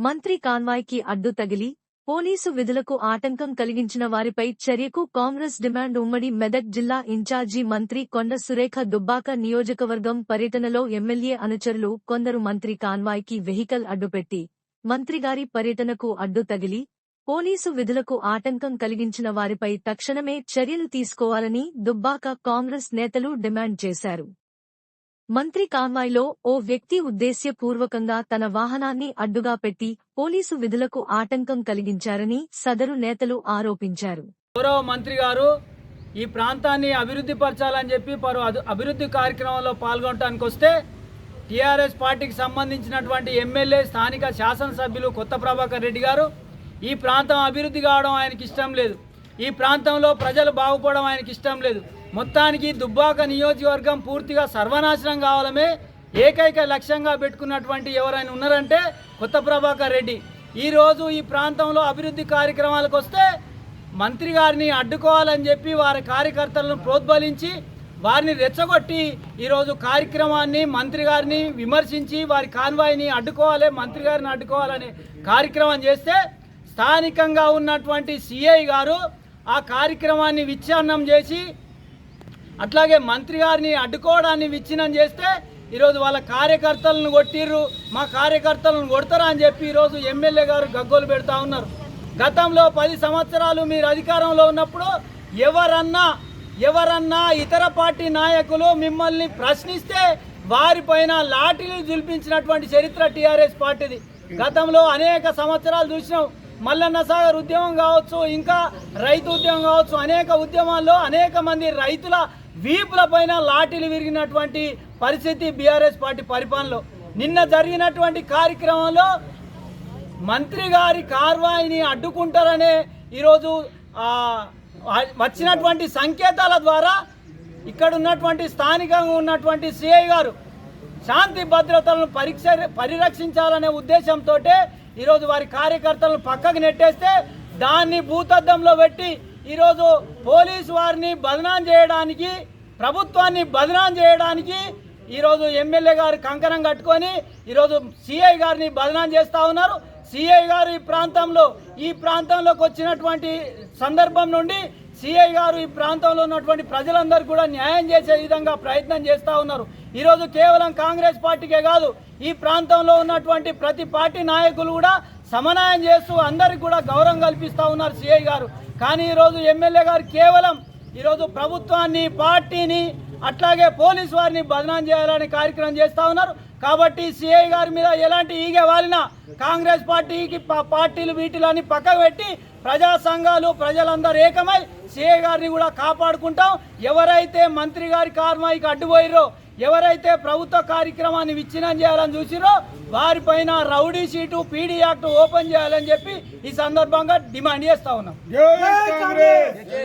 మంత్రి కాన్వాయ్కి అడ్డు తగిలి పోలీసు విధులకు ఆటంకం కలిగించిన వారిపై చర్యకు కాంగ్రెస్ డిమాండ్ ఉమ్మడి మెదక్ జిల్లా ఇన్ఛార్జి మంత్రి కొండ సురేఖ దుబ్బాక నియోజకవర్గం పర్యటనలో ఎమ్మెల్యే అనుచరులు కొందరు మంత్రి కాన్వాయ్కి వెహికల్ అడ్డుపెట్టి మంత్రిగారి పర్యటనకు అడ్డు తగిలి పోలీసు విధులకు ఆటంకం కలిగించిన వారిపై తక్షణమే చర్యలు తీసుకోవాలని దుబ్బాక కాంగ్రెస్ నేతలు డిమాండ్ చేశారు. మంత్రి కాన్వాయ్లో ఓ వ్యక్తి ఉద్దేశ్యపూర్వకంగా తన వాహనాన్ని అడ్డుగా పెట్టి పోలీసు విధులకు ఆటంకం కలిగించారని సదరు నేతలు ఆరోపించారు. గౌరవ మంత్రి గారు ఈ ప్రాంతాన్ని అభివృద్ధి పరచాలని చెప్పి పలు అభివృద్ధి కార్యక్రమంలో పాల్గొనడానికి వస్తే టీఆర్ఎస్ పార్టీకి సంబంధించినటువంటి ఎమ్మెల్యే స్థానిక శాసనసభ్యులు కొత్త ప్రభాకర్ రెడ్డి గారు ఈ ప్రాంతం అభివృద్ధి కావడం ఆయనకి ఇష్టం లేదు. ఈ ప్రాంతంలో ప్రజలు బాగుపడడం ఆయనకి ఇష్టం లేదు. మొత్తానికి దుబ్బాక నియోజకవర్గం పూర్తిగా సర్వనాశనం కావాలమే ఏకైక లక్ష్యంగా పెట్టుకున్నటువంటి ఎవరైనా ఉన్నారంటే కొత్త ప్రభాకర్ రెడ్డి. ఈరోజు ఈ ప్రాంతంలో అభివృద్ధి కార్యక్రమాలకు వస్తే మంత్రి గారిని అడ్డుకోవాలని చెప్పి వారి కార్యకర్తలను ప్రోద్బలించి వారిని రెచ్చగొట్టి ఈరోజు కార్యక్రమాన్ని మంత్రి గారిని విమర్శించి వారి కాన్వాయిని అడ్డుకోవాలి మంత్రి గారిని అడ్డుకోవాలనే కార్యక్రమం చేస్తే స్థానికంగా ఉన్నటువంటి సిఐ గారు ఆ కార్యక్రమాన్ని విచ్ఛిన్నం చేసి అట్లాగే మంత్రి గారిని అడ్డుకోవడాన్ని విచ్ఛిన్నం చేస్తే ఈరోజు వాళ్ళ కార్యకర్తలను కొట్టిర్రు మా కార్యకర్తలను కొడతారా అని చెప్పి ఈరోజు ఎమ్మెల్యే గారు గగ్గోలు పెడతా ఉన్నారు. గతంలో పది సంవత్సరాలు మీరు అధికారంలో ఉన్నప్పుడు ఎవరన్నా ఎవరన్నా ఇతర పార్టీ నాయకులు మిమ్మల్ని ప్రశ్నిస్తే వారిపైన లాఠీలు జుల్పించినటువంటి చరిత్ర టీఆర్ఎస్ పార్టీది. గతంలో అనేక సంవత్సరాలు చూసినాం. మల్లన్న సాగర్ ఉద్యమం కావచ్చు ఇంకా రైతు ఉద్యమం కావచ్చు అనేక ఉద్యమాల్లో అనేక మంది రైతుల వీపుల పైన లాఠీలు విరిగినటువంటి పరిస్థితి బీఆర్ఎస్ పార్టీ పరిపాలనలో. నిన్న జరిగినటువంటి కార్యక్రమంలో మంత్రి గారి కార్వాయిని అడ్డుకుంటారనే ఈరోజు వచ్చినటువంటి సంకేతాల ద్వారా ఇక్కడ ఉన్నటువంటి స్థానికంగా ఉన్నటువంటి సిఐ గారు శాంతి భద్రతలను పరీక్ష పరిరక్షించాలనే ఉద్దేశంతో ఈరోజు వారి కార్యకర్తలను పక్కకు నెట్టేస్తే దాన్ని భూతద్దంలో పెట్టి ఈరోజు పోలీసు వారిని బదనాం చేయడానికి ప్రభుత్వాన్ని బదనాం చేయడానికి ఈరోజు ఎమ్మెల్యే గారు కంకణం కట్టుకొని ఈరోజు సిఐ గారిని బదనాం చేస్తూ ఉన్నారు. సిఐ గారు ఈ ప్రాంతంలో ఈ ప్రాంతంలోకి వచ్చినటువంటి సందర్భం నుండి సిఐ గారు ఈ ప్రాంతంలో ఉన్నటువంటి ప్రజలందరూ కూడా న్యాయం చేసే విధంగా ప్రయత్నం చేస్తూ ఉన్నారు. ఈరోజు కేవలం కాంగ్రెస్ పార్టీకే కాదు ఈ ప్రాంతంలో ఉన్నటువంటి ప్రతి పార్టీ నాయకులు కూడా సమన్వయం చేస్తూ అందరికి కూడా గౌరవం కల్పిస్తూ ఉన్నారు సిఐ గారు. కానీ ఈరోజు ఎమ్మెల్యే గారు కేవలం ఈరోజు ప్రభుత్వాన్ని పార్టీని అట్లాగే పోలీసు వారిని బదనాం చేయాలని కార్యక్రమం చేస్తూ ఉన్నారు. కాబట్టి సిఐ గారి మీద ఎలాంటి ఈగ వాలినా కాంగ్రెస్ పార్టీకి పార్టీలు వీటిలని పక్కకు పెట్టి ప్రజా సంఘాలు ప్రజలందరూ ఏకమై సిఐ గారిని కూడా కాపాడుకుంటాం. ఎవరైతే మంత్రి గారి కార్మాయికి అడ్డుపోయిరో ఎవరైతే ప్రభుత్వ కార్యక్రమాన్ని విచ్ఛిన్నం చేయాలని చూసిరో వారిపైన rowdy sheet PD act open చేయాలని చెప్పి ఈ సందర్భంగా డిమాండ్ చేస్తా ఉన్నాం.